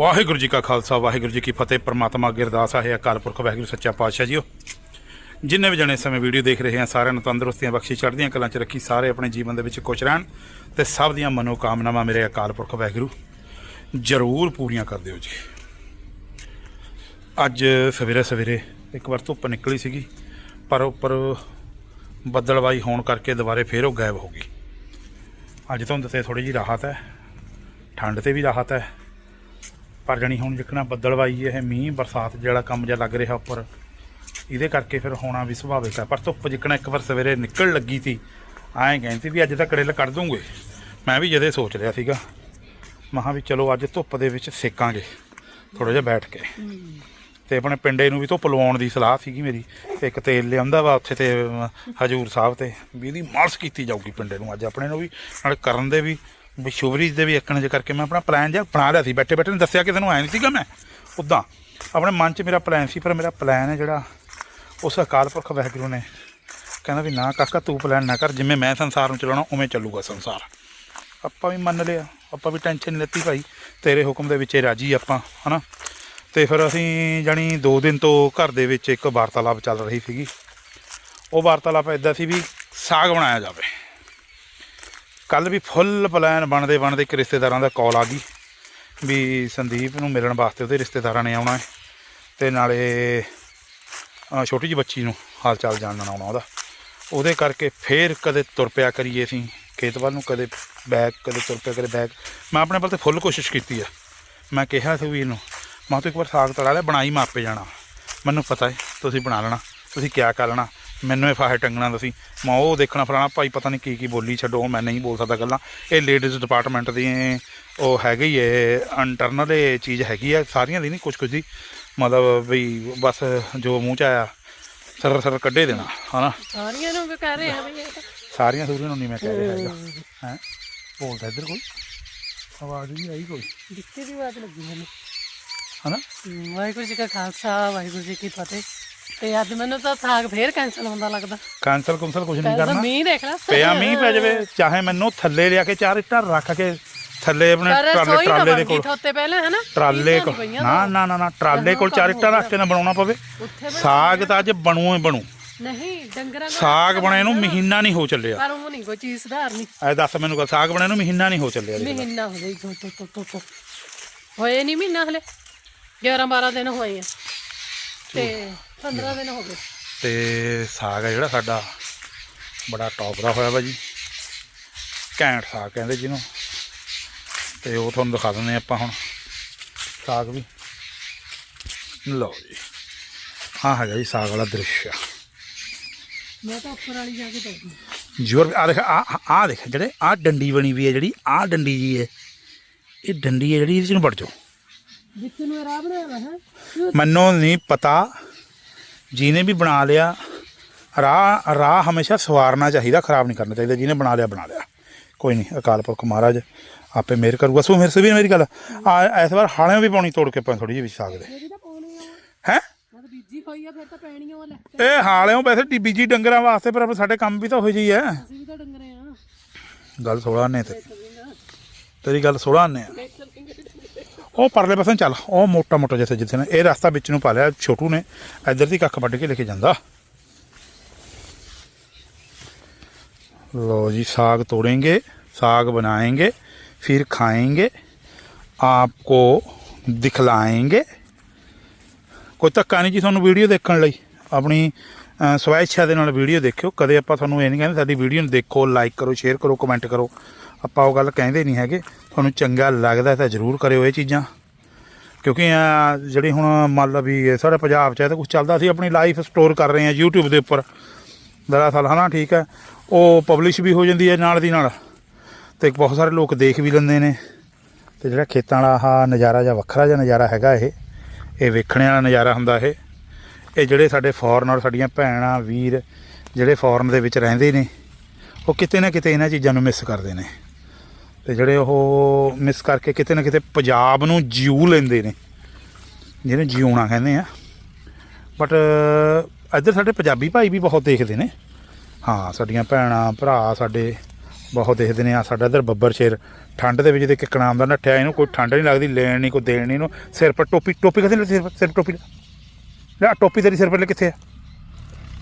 ਵਾਹਿਗੁਰੂ ਜੀ ਕਾ ਖਾਲਸਾ, ਵਾਹਿਗੁਰੂ ਜੀ ਕੀ ਫਤਿਹ। ਪ੍ਰਮਾਤਮਾ ਅੱਗੇ ਅਰਦਾਸ ਹੈ ਅਕਾਲ ਪੁਰਖ ਵਾਹਿਗੁਰੂ ਸੱਚਾ ਪਾਤਸ਼ਾਹ ਜੀਓ। ਜਿੰਨੇ ਵੀ ਜਣੇ ਸਮੇਂ ਵੀਡੀਓ ਦੇਖ ਰਹੇ ਆ, ਸਾਰਿਆਂ ਨੂੰ ਤੰਦਰੁਸਤੀਆਂ ਬਖਸ਼ੀ ਚੜ੍ਹਦੀਆਂ ਕਲਾਂ 'ਚ ਰੱਖੀ, ਸਾਰੇ ਆਪਣੇ ਜੀਵਨ ਦੇ ਵਿੱਚ ਖੁਸ਼ ਰਹਿਣ ਤੇ ਸਭ ਦੀਆਂ ਮਨੋ ਕਾਮਨਾਵਾਂ ਮੇਰੇ ਅਕਾਲ ਪੁਰਖ ਵਾਹਿਗੁਰੂ ਜ਼ਰੂਰ ਪੂਰੀਆਂ ਕਰ ਦਿਓ ਜੀ। ਅੱਜ ਸਵੇਰੇ ਸਵੇਰੇ ਇੱਕ ਵਾਰ ਧੁੱਪ ਨਿਕਲੀ ਸੀਗੀ, ਪਰ ਉੱਪਰ ਬੱਦਲਵਾਈ ਹੋਣ ਕਰਕੇ ਦੁਬਾਰੇ ਫੇਰ ਉਹ ਗਾਇਬ ਹੋ ਗਈ। ਅੱਜ ਤੁਹਾਨੂੰ ਤੇ ਥੋੜੀ ਜੀ ਰਾਹਤ ਹੈ, ਠੰਡ ਤੇ ਵੀ ਰਾਹਤ ਹੈ ਪਰ ਜਣੀ ਹੁਣ ਜਿੱਕਣਾ ਬੱਦਲਵਾਈ ਇਹ ਮੀਂਹ, ਬਰਸਾਤ ਜਿਹੜਾ ਕੰਮ ਜਿਹਾ ਲੱਗ ਰਿਹਾ ਉੱਪਰ, ਇਹਦੇ ਕਰਕੇ ਫਿਰ ਹੋਣਾ ਵੀ ਸੁਭਾਵਿਕ ਹੈ ਪਰ ਧੁੱਪ ਜਿੱਕਣਾ ਇੱਕ ਵਾਰ ਸਵੇਰੇ ਨਿਕਲ ਲੱਗੀ ਸੀ, ਐਂ ਕਹਿੰਦੀ ਵੀ ਅੱਜ ਤਾਂ ਕੜੇਲ ਕੱਢ ਦੂੰਗੇ। ਮੈਂ ਵੀ ਜਦੇ ਸੋਚ ਰਿਹਾ ਸੀਗਾ। ਮਹਾ ਵੀ ਚਲੋ ਅੱਜ ਧੁੱਪ ਦੇ ਵਿੱਚ ਸੇਕਾਂਗੇ ਥੋੜਾ ਜਿਹਾ ਬੈਠ ਕੇ। ਤੇ ਆਪਣੇ ਪਿੰਡੇ ਨੂੰ ਵੀ ਧੁੱਪ ਲਵਾਉਣ ਦੀ ਸਲਾਹ ਸੀਗੀ ਮੇਰੀ। ਤੇ ਇੱਕ ਤੇਲ ਲਿਆਂਦਾ ਵਾ ਉੱਥੇ ਤੇ, ਹਜੂਰ ਸਾਹਿਬ ਤੇ, ਵੀ ਇਹਦੀ ਮਾਲਸ਼ ਕੀਤੀ ਜਾਊਗੀ ਪਿੰਡੇ ਨੂੰ ਅੱਜ। ਆਪਣੇ ਨੂੰ ਵੀ, ਨਾਲ ਕਰਨ ਦੇ ਵੀ ਸ਼ੁਭਰੀਜ ਦੇ ਵੀ ਇੱਕਣ ਜੇ ਕਰਕੇ ਮੈਂ ਆਪਣਾ ਪਲਾਨ ਜਿਹਾ ਬਣਾ ਲਿਆ ਸੀ। ਬੈਠੇ ਬੈਠੇ ਨੇ ਦੱਸਿਆ ਕਿ ਤੈਨੂੰ ਆਇਆ ਨਹੀਂ ਸੀਗਾ ਮੈਂ। ਉਦਾਂ, ਆਪਣੇ ਮਨ 'ਚ ਮੇਰਾ ਪਲਾਨ ਸੀ, ਪਰ ਮੇਰਾ ਪਲਾਨ ਹੈ ਜਿਹੜਾ ਉਸ ਅਕਾਲ ਪੁਰਖ ਵਾਹਿਗੁਰੂ ਨੇ ਕਹਿੰਦਾ ਵੀ ਨਾ ਕਾਕਾ, ਤੂੰ ਪਲਾਨ ਨਾ ਕਰ, ਜਿਵੇਂ ਮੈਂ ਸੰਸਾਰ ਨੂੰ ਚਲਾਉਣਾ, ਉਵੇਂ ਚੱਲੂਗਾ ਸੰਸਾਰ। ਆਪਾਂ ਵੀ ਮੰਨ ਲਿਆ, ਆਪਾਂ ਵੀ ਟੈਨਸ਼ਨ ਨਹੀਂ ਲੈਤੀ ਭਾਈ। ਤੇਰੇ ਹੁਕਮ ਦੇ ਵਿੱਚ ਰਾਜੀ ਆਪਾਂ, ਹਨਾ? ਤੇ ਫਿਰ ਅਸੀਂ ਜਾਣੀ 2 ਦਿਨ ਤੋਂ ਘਰ ਦੇ ਵਿੱਚ ਇੱਕ ਵਾਰਤਾਲਾਪ ਚੱਲ ਰਹੀ ਸੀਗੀ। ਉਹ ਵਾਰਤਾਲਾਪ ਇਦਾਂ ਸੀ ਵੀ ਸਾਗ ਬਣਾਇਆ ਜਾਵੇ। ਕੱਲ ਵੀ ਫੁੱਲ ਪਲਾਨ ਬਣਦੇ ਬਣਦੇ ਇੱਕ ਰਿਸ਼ਤੇਦਾਰਾਂ ਦਾ ਕਾਲ ਆ ਗਈ ਵੀ ਸੰਦੀਪ ਨੂੰ ਮਿਲਣ ਵਾਸਤੇ ਉਹਦੇ ਰਿਸ਼ਤੇਦਾਰਾਂ ਨੇ ਆਉਣਾ ਹੈ ਤੇ ਨਾਲੇ ਛੋਟੀ ਜਿਹੀ ਬੱਚੀ ਨੂੰ ਹਾਲ ਚਾਲ ਜਾਣਨ ਆਉਣਾ ਉਹਦਾ। ਉਹਦੇ ਕਰਕੇ ਫੇਰ ਕਦੇ ਤੁਰ ਪਿਆ ਕਰੀਏ ਅਸੀਂ ਖੇਤ ਵੱਲ ਨੂੰ ਕਦੇ ਬੈਕ ਕਦੇ ਤੁਰ ਪਿਆ ਕਦੇ ਬੈਕ ਮੈਂ ਆਪਣੇ ਵੱਲ ਤੇ ਫੁੱਲ ਕੋਸ਼ਿਸ਼ ਕੀਤੀ ਆ। ਮੈਂ ਕਿਹਾ ਸੀ ਵੀ ਇਹਨੂੰ ਮੈਂ ਤੂੰ ਇੱਕ ਵਾਰ ਸਾਗ ਤੜਾ ਲਿਆ ਬਣਾਈ ਮਾਪੇ ਆਪੇ ਜਾਣਾ। ਮੈਨੂੰ ਪਤਾ ਹੈ, ਤੁਸੀਂ ਬਣਾ ਲੈਣਾ, ਤੁਸੀਂ ਕਿਆ ਕਰ ਲੈਣਾ। ਮੈਨੂੰ ਇਹ ਫਾਹੇ ਟੰਗਣਾ ਤੁਸੀਂ ਮੈਂ ਉਹ ਦੇਖਣਾ ਫਲਾਣਾ ਭਾਈ ਪਤਾ ਨਹੀਂ ਕੀ ਕੀ ਬੋਲੀ ਛੱਡੋ ਮੈਂ ਨਹੀਂ ਬੋਲ ਸਕਦਾ ਗੱਲਾਂ ਇਹ ਲੇਡੀਜ਼ ਡਿਪਾਰਟਮੈਂਟ ਦੀ ਉਹ ਹੈਗੀ ਹੀ ਹੈ ਇੰਟਰਨਲ ਇਹ ਚੀਜ਼ ਹੈਗੀ ਆ ਸਾਰੀਆਂ ਦੀ ਨਹੀਂ ਕੁਝ ਕੁਝ ਦੀ। ਮਤਲਬ ਵੀ ਬਸ ਜੋ ਮੂੰਹ ਚ ਆਇਆ ਸਰ ਸਰ ਕੱਢੇ ਦੇਣਾ ਹਨਾ? ਸਾਰੀਆਂ ਨੂੰ ਵੀ ਕਹਿ ਰਹੇ ਆ ਤਾਂ ਸਾਰੀਆਂ ਸੂਰੀਆਂ ਨੂੰ ਨਹੀਂ ਮੈਂ ਕਹਿ ਰਿਹਾ ਹੈਗਾ। ਹੈ? ਬੋਲਦਾ ਇੱਧਰ ਕੋਈ? ਆਵਾਜ਼ ਵੀ ਆਈ ਕੋਈ? ਦਿੱਤੀ ਦੀ ਬਾਤ ਲੱਗੀ ਮੈਨੂੰ। ਹਨਾ? ਵਾਹਿਗੁਰੂ ਜੀ ਕਾ ਖਾਲਸਾ ਵਾਹਿਗੁਰੂ ਜੀ ਕੀ ਫਤਿਹ। ਤੇ ਅੱਜ ਮੈਨੂੰ ਤਾਂ ਸਾਗ ਫੇਰ ਕੈਂਸਲ ਹੁੰਦਾ ਲੱਗਦਾ। ਕੈਂਸਲ ਕੁੰਸਲ ਕੁਝ ਨਹੀਂ ਕਰਨਾ। ਮੀਂਹ ਦੇਖ ਲੈ ਪਿਆ ਮੀਂਹ ਪੈ ਜਾਵੇ ਚਾਹੇ ਮੈਨੂੰ ਥੱਲੇ ਲਿਆ ਕੇ ਚਾਰ ਇੱਟਾਂ ਰੱਖ ਕੇ ਥੱਲੇ ਆਪਣੇ ਟਰਾਲੇ ਟਰਾਲੇ ਦੇ ਕੋਲ। ਥੋਤੇ ਪਹਿਲਾਂ ਹਨਾ? ਟਰਾਲੇ ਕੋਲ। ਨੀ ਨਾ ਨਾ ਟਰਾਲੇ ਕੋਲ ਚਾਰ ਇੱਟਾਂ ਰੱਖ ਕੇ ਨਾ ਬਣਾਉਣਾ ਪਵੇ। ਸਾਗ ਤਾਂ ਅੱਜ ਬਣੂ ਹੀ ਬਣੂ। ਨਹੀਂ ਡੰਗਰਾਂ ਦਾ ਸਾਗ ਬਣੇ ਨੂੰ ਮਹੀਨਾ ਨਹੀਂ ਹੋ ਚੱਲਿਆ। ਪਰ ਉਹ ਨਹੀਂ ਕੋਈ ਚੀਜ਼ ਸੁਧਾਰਨੀ ਐ ਦੱਸ ਮੈਨੂੰ ਗੱਲ ਸਾਗ ਬਣੇ ਨੂੰ ਮਹੀਨਾ ਨਹੀਂ ਹੋ ਚੱਲਿਆ। ਮਹੀਨਾ ਹੋ ਗਈ ਤੋ ਤੋ ਤੋ ਹੋਏ ਨਹੀਂ ਮਹੀਨਾ ਹਲੇ। 11 12 ਦਿਨ ਹੋਏ ਆ। ਤੇ 15 ਦਿਨ ਹੋ ਗਏ। ਤੇ ਸਾਗ ਹੈ ਜਿਹੜਾ ਸਾਡਾ ਬੜਾ ਟੌਪ ਦਾ ਹੋਇਆ ਵਾ ਜੀ ਘੈਂਟ ਸਾਗ ਕਹਿੰਦੇ ਜਿਹਨੂੰ। ਤੇ ਉਹ ਤੁਹਾਨੂੰ ਦਿਖਾ ਦਿੰਦੇ ਆਪਾਂ ਹੁਣ ਸਾਗ ਵੀ। ਲਓ ਜੀ ਹਾਂ ਹੈਗਾ ਜੀ ਸਾਗ ਵਾਲਾ ਦ੍ਰਿਸ਼ ਮੈਂ ਤਾਂ ਉੱਪਰ ਵਾਲੀ ਜਾ ਕੇ ਦੇਖਦੀ। ਜੋਰ ਆ ਦੇਖ ਆ ਆ ਦੇਖ ਜਿਹੜੇ ਆ ਡੰਡੀ ਬਣੀ ਵੀ ਹੈ ਜਿਹੜੀ ਆ ਡੰਡੀ ਜੀ ਹੈ। ਇਹ ਡੰਡੀ ਹੈ ਜਿਹੜੀ ਇਹਦੇ ਚ ਨੂੰ ਵੜ ਜਾਓ। ਵਿੱਚ ਨੂੰ ਰਾਹ ਬਣਾਇਆ ਵਾ ਹੈ ਮੈਨੂੰ ਨਹੀਂ ਪਤਾ। ਜਿਹਨੇ ਵੀ ਬਣਾ ਲਿਆ ਰਾਹ ਰਾਹ ਹਮੇਸ਼ਾ ਸਵਾਰਨਾ ਚਾਹੀਦਾ ਖਰਾਬ ਨਹੀਂ ਕਰਨਾ ਚਾਹੀਦਾ। ਜਿਹਨੇ ਬਣਾ ਲਿਆ ਬਣਾ ਲਿਆ। ਕੋਈ ਨਹੀਂ ਅਕਾਲ ਪੁਰਖ ਮਹਾਰਾਜ ਆਪੇ ਮਿਹਰ ਕਰੂਗਾ। ਸੋ ਮੇਰੇ ਸੇ ਵੀ ਮੇਰੀ ਗੱਲ ਆ ਇਸ ਵਾਰ ਹਾਲਿਆਂ ਵੀ ਪਾਉਣੀ ਤੋੜ ਕੇ ਪਾ ਥੋੜੀ ਜਿਹੀ ਵਿੱਚ ਸਾਗ ਦੇ। ਮੇਰੀ ਤਾਂ ਪਾਉਣੀ ਆ ਹੈ? ਬੀਜੀ ਹੋਈ ਆ ਫਿਰ ਤਾਂ ਪੈਣੀ ਉਹ ਲੈ। ਇਹ ਹਾਲਿਆਂ ਵੈਸੇ ਬੀਜੀ ਡੰਗਰਾਂ ਵਾਸਤੇ ਪਰ ਸਾਡੇ ਕੰਮ ਵੀ ਤਾਂ ਹੈ ਅਸੀਂ ਵੀ ਤਾਂ ਡੰਗਰੇ ਆ। ਗੱਲ 16 ਨੇ। ਤੇ ਤੇਰੀ ਗੱਲ 16 ਨੇ ਆ ਉਹ ਪਰਲੇ ਪਾਸੇ ਨੂੰ ਚੱਲ ਉਹ ਮੋਟਾ ਮੋਟਾ ਜਿਹਾ ਜਿੱਥੇ ਨੇ ਇਹ ਰਸਤਾ ਵਿੱਚ ਨੂੰ ਪਾ ਲਿਆ ਛੋਟੂ ਨੇ ਇੱਧਰ ਦੀ ਕੱਖ ਵੱਢ ਕੇ ਲੈ ਕੇ ਜਾਂਦਾ लो जी साग तोड़ेंगे साग बनाएंगे फिर खाएंगे आपको दिखलाएंगे ਕੋਈ ਧੱਕਾ ਨਹੀਂ ਜੀ ਤੁਹਾਨੂੰ ਵੀਡੀਓ ਦੇਖਣ ਲਈ ਆਪਣੀ ਅ, ਸਵੈ ਇੱਛਾ ਦੇ ਨਾਲ ਵੀਡੀਓ ਦੇਖਿਓ ਕਦੇ ਆਪਾਂ ਤੁਹਾਨੂੰ ਇਹ ਨਹੀਂ ਕਹਿੰਦੇ ਸਾਡੀ ਵੀਡੀਓ ਨੂੰ ਦੇਖੋ ਲਾਈਕ ਕਰੋ ਸ਼ੇਅਰ ਕਰੋ ਕਮੈਂਟ ਕਰੋ ਆਪਾਂ ਉਹ ਗੱਲ ਕਹਿੰਦੇ ਨਹੀਂ ਹੈਗੇ, ਤੁਹਾਨੂੰ ਚੰਗਾ ਲੱਗਦਾ ਤਾਂ ਜ਼ਰੂਰ ਕਰਿਓ ਇਹ ਚੀਜ਼ਾਂ। ਕਿਉਂਕਿ ਜਿਹੜੀ ਹੁਣ ਮੰਨ ਲਓ ਵੀ ਸਾਡੇ ਪੰਜਾਬ 'ਚ ਇਹ ਤਾਂ ਕੁਝ ਚੱਲਦਾ ਸੀ, ਆਪਣੀ ਲਾਈਫ ਸਟੋਰ ਕਰ ਰਹੇ ਹਾਂ YouTube ਦੇ ਉੱਪਰ। ਦਰਅਸਲ ਹਨਾ, ਠੀਕ ਹੈ। ਉਹ ਪਬਲਿਸ਼ ਵੀ ਹੋ ਜਾਂਦੀ ਹੈ ਨਾਲ ਦੀ ਨਾਲ। ਤੇ ਬਹੁਤ ਸਾਰੇ ਲੋਕ ਦੇਖ ਵੀ ਲੈਂਦੇ ਨੇ। ਤੇ ਜਿਹੜਾ ਖੇਤਾਂ ਵਾਲਾ ਆਹ ਨਜ਼ਾਰਾ ਜਾਂ ਵੱਖਰਾ ਜਿਹਾ ਨਜ਼ਾਰਾ ਹੈਗਾ ਇਹ ਇਹ ਵੇਖਣ ਵਾਲਾ ਨਜ਼ਾਰਾ ਹੁੰਦਾ ਇਹ। ਇਹ ਜਿਹੜੇ ਸਾਡੇ ਫੋਰਨਰ ਸਾਡੀਆਂ ਭੈਣਾਂ, ਵੀਰ, ਜਿਹੜੇ ਫੋਰਨ ਦੇ ਵਿੱਚ ਰਹਿੰਦੇ ਨੇ, ਉਹ ਕਿਤੇ ਨਾ ਕਿਤੇ ਇਹਨਾਂ ਚੀਜ਼ਾਂ ਨੂੰ ਮਿਸ ਕਰਦੇ ਨੇ। ਤੇ ਜਿਹੜੇ ਉਹ ਮਿਸ ਕਰਕੇ ਕਿਤੇ ਨਾ ਕਿਤੇ ਪੰਜਾਬ ਨੂੰ ਜਿਉ ਲੈਂਦੇ ਨੇ, ਜਿਹਨੂੰ ਜਿਉਣਾ ਕਹਿੰਦੇ ਆ। ਬਟ ਇੱਧਰ ਸਾਡੇ ਪੰਜਾਬੀ ਭਾਈ ਵੀ ਬਹੁਤ ਦੇਖਦੇ ਨੇ। ਹਾਂ, ਸਾਡੀਆਂ ਭੈਣਾਂ, ਭਰਾ ਸਾਡੇ ਬਹੁਤ ਦੇਖਦੇ ਨੇ। ਆ ਸਾਡਾ ਇੱਧਰ ਬੱਬਰ ਸ਼ੇਰ, ਠੰਡ ਦੇ ਵਿੱਚ ਦੇ ਕਿੱਕਣਾ ਆਉਂਦਾ ਨੱਠਿਆ, ਇਹਨੂੰ ਕੋਈ ਠੰਡ ਨਹੀਂ ਲੱਗਦੀ, ਲੈਣ ਨਹੀਂ ਕੋਈ ਦੇਣ ਨਹੀਂ ਇਹਨੂੰ ਸਿਰ ਪਰ ਟੋਪੀ ਟੋਪੀ ਕਿੱਥੇ ਸਿਰ ਪਰ- ਸਿਰ ਟੋਪੀ ਲੈ। ਟੋਪੀ ਤੇਰੀ ਸਿਰ ਪਰ ਕਿੱਥੇ ਆ?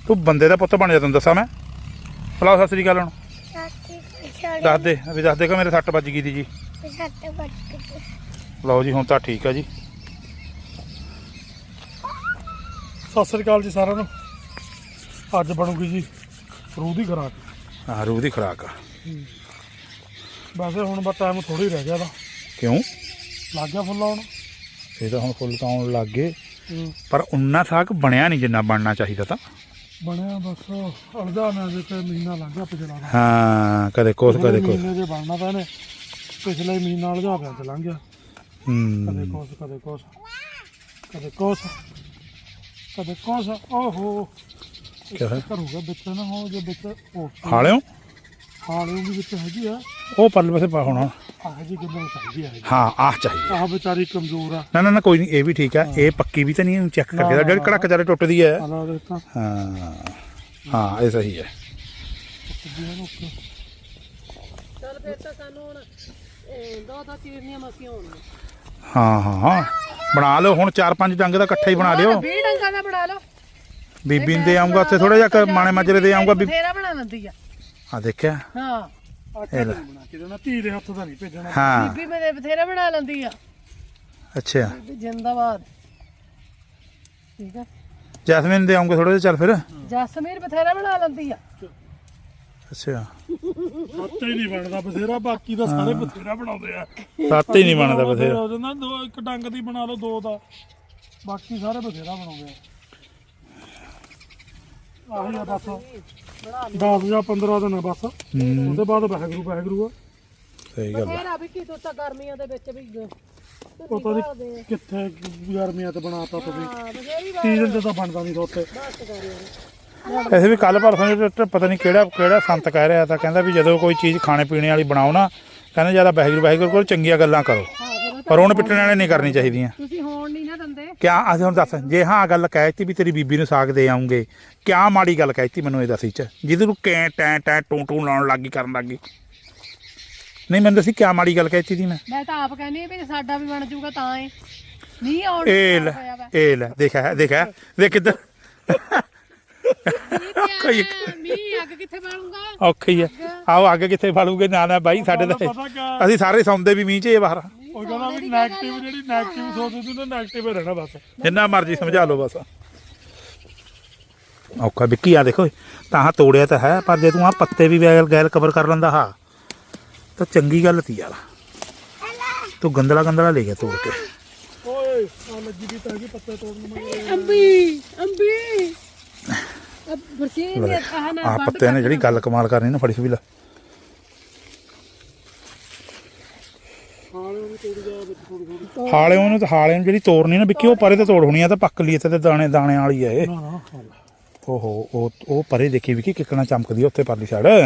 ਤੂੰ ਬੰਦੇ ਦਾ ਪੁੱਤ ਬਣ ਜਾ, ਤੈਨੂੰ ਦੱਸਾਂ ਮੈਂ। ਭਲਾ ਸਤਿ ਸ੍ਰੀ ਅਕਾਲ ਹੁਣ। ਦੱਸ ਦੇ ਵੀ ਦੱਸ ਦੇ ਕਿ ਮੇਰੇ ਸੱਟ ਵੱਜ ਗਈ ਦੀ ਜੀ। ਸੱਤ ਬੱਜ ਕੇ ਲਓ ਜੀ ਹੁਣ ਤਾਂ ਠੀਕ ਆ ਜੀ। ਸਤਿ ਸ੍ਰੀ ਅਕਾਲ ਜੀ ਸਾਰਿਆਂ ਨੂੰ। ਅੱਜ ਬਣੂਗੀ ਜੀ ਰੂਹ ਦੀ ਖਰਾਕ। ਹਾਂ ਰੂਹ ਦੀ ਖੁਰਾਕ ਆ। ਵੈਸੇ ਹੁਣ ਬਸ ਟਾਈਮ ਥੋੜੀ ਰਹਿ ਗਿਆ ਦਾ ਕਿਉਂ? ਲੱਗ ਗਿਆ ਫੁੱਲ ਆਉਣ? ਇਹ ਤਾਂ ਹੁਣ ਫੁੱਲ ਤਾਂ ਆਉਣ ਲੱਗ ਗਏ। ਪਰ ਉਨਾ ਸਾਗ ਬਣਿਆ ਨਹੀਂ ਜਿੰਨਾ ਬਣਨਾ ਚਾਹੀਦਾ ਤਾਂ। ਬਣਿਆ ਬਸ ਅਲਝਾਣਾ ਦੇ ਤੇ ਮਹੀਨਾ ਲੰਘ ਗਿਆ ਪਿਛਲਾ ਦਾ ਹਾਂ ਕਦੇ ਕੁਛ ਕਦੇ ਕੁਛ ਮਹੀਨੇ ਦੇ ਬਣਨਾ ਤਾਂ ਇਹਨੇ ਪਿਛਲੇ ਮਹੀਨਾ ਅਲਝਾ ਪਿਆ ਚ ਲੰਘ ਗਿਆ। ਕਦੇ ਹੂੰ ਕੁਛ ਕਦੇ ਕੁਛ ਕਦੇ ਕੁਛ ਕਦੇ ਕੁਛ ਓਹੋ। ਕਿਆ ਹੈ? ਕਰੂਗਾ ਵਿੱਚ ਨਾ ਹੋ ਜੇ ਵਿੱਚ ਹਾਲਿਓ? ਹਾਲੇ ਵੀ ਵਿੱਚ ਹੈਗੀ ਆ। ਉਹ ਪਰਲੇ ਪਾਸੇ ਪਾ ਹੋਣਾ। ਆਹ ਜੀ ਚਾਹੀਦੀ ਹਾਂ ਆਹ ਚਾਹੀਏ ਆਹ ਵਿਚਾਰੀ ਕਮਜ਼ੋਰ ਆ। ਨਾ ਨਾ ਨਾ ਕੋਈ ਨਹੀਂ ਇਹ ਵੀ ਠੀਕ ਆ। ਇਹ ਪੱਕੀ ਵੀ ਤਾਂ ਨਹੀਂ ਚੈੱਕ ਕਰਕੇ ਦਾ ਜਿਹੜੀ ਕੜਕ ਚਾਰੇ ਟੁੱਟਦੀ ਹੈ। ਹਾਂ ਹਾਂ ਇਹ ਸਹੀ ਹੈ। ਚੱਲ ਫਿਰ ਤਾਂ ਸਾਨੂੰ ਹੁਣ ਇਹ ਦੋ ਦੋ ਚੀਰਨੀਆਂ ਮਸੀਆਂ ਹੋਣਗੀਆਂ। ਹਾਂ ਹਾਂ ਹਾਂ। ਬਣਾ ਲਓ ਹੁਣ ਚਾਰ ਪੰਜ ਡੰਗ ਦਾ ਇਕੱਠਾ ਹੀ ਬਣਾ ਲਿਓ। 20 ਡੰਗਾਂ ਦਾ ਬਣਾ ਲਓ। ਬੀਬੀ ਨੂੰ ਦੇ ਆਉਂਗਾ ਉੱਥੇ ਥੋੜਾ ਜਿਹਾ ਮਾਣੇ ਮਾਜਰੇ ਦੇ ਆਉਂਗਾ ਬੀਬੀ ਬਥੇਰਾ ਬਣਾ ਲੈਂਦੀ ਆ। ਆ ਦੇਖਿਆ। ਹਾਂ। ਆਟਾ ਨਹੀਂ ਬਣਾ ਕੇ ਦੇਣਾ ਧੀ ਦੇ ਹੱਥ ਦਾ ਨਹੀਂ ਭੇਜਣਾ। ਹਾਂ। ਬੀਬੀ ਮੇਰੇ ਬਥੇਰਾ ਬਣਾ ਲੈਂਦੀ ਆ। ਅੱਛਾ। ਬੀਬੀ ਜਿੰਦਾਬਾਦ। ਠੀਕ ਆ। ਜੈਸਮੀਨ ਦੇ ਆਉਂਗੇ ਥੋੜਾ ਜਿਹਾ ਚੱਲ ਫਿਰ। ਜਸਮੀਰ ਬਥੇਰਾ ਬਣਾ ਲੈਂਦੀ ਆ। ਅੱਛਾ। ਹੀ ਨਹੀਂ ਬਣਦਾ ਬਥੇਰਾ ਬਾਕੀ ਦਾ ਸਾਰੇ ਬਥੇਰਾ ਬਣਾਉਂਦੇ ਆ। ਸੱਤ ਹੀ ਨਹੀਂ ਬਣਦਾ ਬਥੇਰਾ। ਹੋ ਜਾਂਦਾ ਦੋ ਇੱਕ ਡੰਗ ਦੀ ਬਣਾ ਲਓ ਦੋ ਦਾ। ਬਾਕੀ ਸਾਰੇ ਬਥੇਰਾ ਬਣਾਉਂਦੇ ਆ। ਆਹੀ ਆ ਬਸ। 10 ਜਾਂ 15 ਦਿਨ ਆ ਬਸ। ਉਹਦੇ ਬਾਅਦ ਵਾਹਿਗੁਰੂ ਵਾਹਿਗੁਰੂ ਆ। ਸਹੀ ਗੱਲ ਆ। ਬਥੇਰਾ ਵੀ ਕੀ ਤੂੰ ਗਰਮੀਆਂ ਦੇ ਵਿੱਚ ਵੀ ਪਤਾ ਨਹੀਂ ਕਿੱਥੇ ਗਰਮੀਆਂ ਤੇ ਬਣਾਤਾ ਤੁਸੀਂ। ਹਾਂ ਬਥੇਰੀ ਵਾਰ ਸੀਜ਼ਨ ਤੇ ਤਾਂ ਬਣਦਾ ਨਹੀਂ ਉੱਥੇ ਬਸ ਕਰ ਯਾਰ ਐਸੇ ਵੀ ਕੱਲ ਪਰਸੋਂ ਤੇ ਪਤਾ ਨਹੀਂ ਕਿਹੜਾ ਕਿਹੜਾ ਸੰਤ ਕਹਿ ਰਿਹਾ ਤਾਂ ਕਹਿੰਦਾ ਵੀ ਜਦੋਂ ਕੋਈ ਚੀਜ਼ ਖਾਣੇ ਪੀਣੇ ਵਾਲੀ ਬਣਾਓ ਨਾ ਕਹਿੰਦਾ ਜ਼ਿਆਦਾ ਵਾਹਿਗੁਰੂ ਵਾਹਿਗੁਰੂ ਕੋਲ ਚੰਗੀਆਂ ਗੱਲਾਂ ਕਰੋ। ਹਾਂ ਫਿਰ ਉਹ ਤਾਂ ਪਰ ਉਹਨ ਪਿੱਟਣ ਵਾਲੇ ਨਹੀਂ ਕਰਨੀ ਚਾਹੀਦੀਆਂ। ਤੁਸੀਂ ਕਿਆ ਅਸੀਂ ਹੁਣ ਦੱਸ ਜੇ ਹਾਂ ਗੱਲ ਕਹਿਤੀ ਵੀ ਤੇਰੀ ਬੀਬੀ ਨੂੰ ਸਾਗ ਦੇ ਆਉਂਗੇ ਕਿਆ ਮਾੜੀ ਗੱਲ ਕਹਿਤੀ ਮੈਨੂੰ ਇਹ ਦੱਸੀ ਚ ਜਿਹਦੇ ਨੂੰ ਕੈ ਟੈ ਟੈ ਟੂ ਟੂ ਲਾਉਣ ਲੱਗੀ ਕਰਨ ਲੱਗੀ ਨਹੀਂ ਮੈਨੂੰ ਦੱਸੀ ਕਿਆ ਮਾੜੀ ਗੱਲ ਕਹਿਤੀ ਸੀ ਮੈਂ? ਮੈਂ ਤਾਂ ਆਪ ਕਹਿੰਦੀ ਆ ਵੀ ਸਾਡਾ ਵੀ ਬਣ ਜਾਊਗਾ ਤਾਂ ਏ। ਨਹੀਂ ਆਉਣ ਇਹ ਲੈ ਇਹ ਲੈ ਦੇਖਿਆ ਦੇਖਿਆ ਦੇਖ ਕਿੱਧਰ। ਕੋਈ ਮੀਂਹ ਅੱਗ ਕਿੱਥੇ ਬਾਲੂਗਾ? ਔਖੀ ਹੈ ਆਓ ਅੱਗੇ। ਕਿੱਥੇ ਫੜੂਗੇ ਨਾ ਨਾ ਬਾਈ ਸਾਡੇ ਤਾਂ ਕਿਆ? ਅਸੀਂ ਸਾਰੇ ਸੌਂਦੇ ਵੀ ਮੀਂਹ 'ਚ ਹੀ ਆ ਬਾਹਰ। ਜਿੰਨਾ ਮਰਜ਼ੀ ਸਮਝਾ ਲਓ ਬਸ। ਔਖਾ ਵਿੱਕੀ ਆ ਦੇਖੋ ਤਾਂ ਹਾਂ ਤੋੜਿਆ ਤਾਂ ਹੈ ਪਰ ਜੇ ਤੂੰ ਆ ਪੱਤੇ ਵੀ ਗੈਲ ਗੈਲ ਕਵਰ ਕਰ ਲੈਂਦਾ ਹਾਂ ਤਾਂ ਚੰਗੀ ਗੱਲ ਤੀ ਯਾਰ। ਤੂੰ ਗੰਦਲਾ ਗੰਦਲਾ ਲੈ ਗਿਆ ਤੋੜ ਕੇ। ਓਏ ਆ ਲੱਗੀ ਵੀ ਤਾਂ ਕਿ ਪੱਤੇ ਤੋੜਨ ਮੈਂ ਅੰਬੀ ਅੰਬੀ। ਆਹ ਨਾ ਆ ਪੱਤੇ ਨੇ ਜਿਹੜੀ ਗੱਲ ਕਮਾਲ ਕਰਨੀ ਨਾ ਫੜੀ ਸੀ ਹਾਲੇ ਜਾ ਉਹਨੂੰ ਤਾਂ ਹਾਲੇ ਨੂੰ ਜਿਹੜੀ ਤੋੜਨੀ ਨਾ ਵਿੱਕੀ ਉਹ ਪਰੇ ਤੇ ਤੋੜ ਹੋਣੀ ਆ ਤਾਂ ਪੱਕ ਲਈ ਇੱਥੇ ਤੇ ਦਾਣੇ ਦਾਣੇ ਵਾਲੀ ਆ ਇਹ। ਓਹੋ ਉਹ ਉਹ ਪਰੇ ਦੇਖੀ ਵਿੱਕੀ ਕਿੱਕਣਾ ਚਮਕਦੀ ਆ ਉੱਥੇ ਪਰਲੀ ਸਾਈਡ ਨਾ